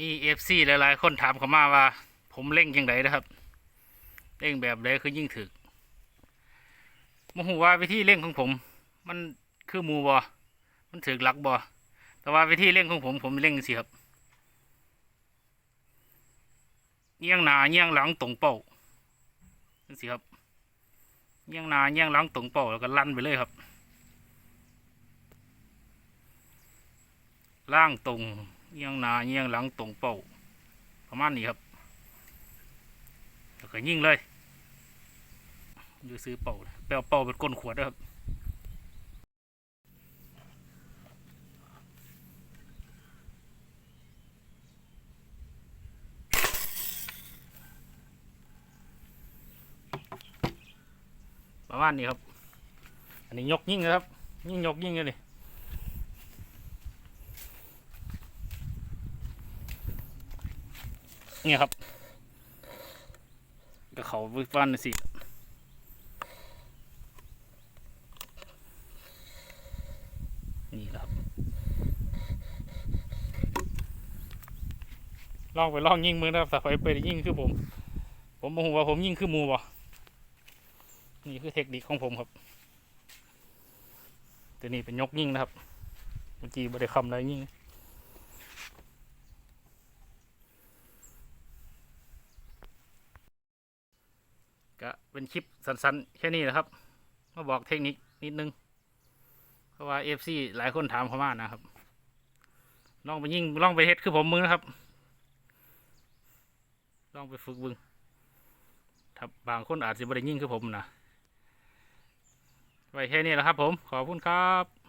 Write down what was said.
มีเอฟซีหลาย ๆ คนถามเขามาว่า ผมเล่งยังไงนะครับ เล่งแบบใดคือยิ่งถึกมหูว่าวิธีเล่งของผม มันคือมูบอมันถึกหลักบอแต่ว่าวิธีเล่งของผมผมเล่งสิครับเงี้ยงหนาเงี้ยงหลังตรงเป้าจังสิครับเงี้ยงหนาเงี้ยงหลังตรงเป้าแล้วก็ลั่นไปเลยครับล่างตรง เอียงหน้าเอียงหลังตรงเป้าประมาณนี้ครับแล้วก็ยิงเลยอยู่ซื้อเป่าแปลเป่าเป็นก้นขวดนะครับประมาณนี้ครับ อันนี้ยกยิงนะครับ ยิงยกยิงเลย เนี่ยครับก็เขาวิฟันน่สินี่ครับลองไปล่องยิ่งมือนะครับแต่ไปไปยิ่งคือผม ผมบอกว่าผมยิ่งคือมูบ่นี่คือเทคนิคของผมครับตัวนี้เป็นยกยิ่งนะครับเมื่อกี้บริคำอะไรยิ่ง ก็เป็นคลิปสั้นๆ แค่นี้นะครับ มาบอกเทคนิคนิดนึง เพราะว่าเอฟซีหลายคนถามเข้ามานะครับ ลองไปยิ่งลองไปเฮ็ดคือผมมือนะครับ ลองไปฝึกบึงถ้าบางคนอาจจะไม่ได้ยิ่งคือผมนะ ไว้แค่นี้แหละครับผม ขอบคุณครับ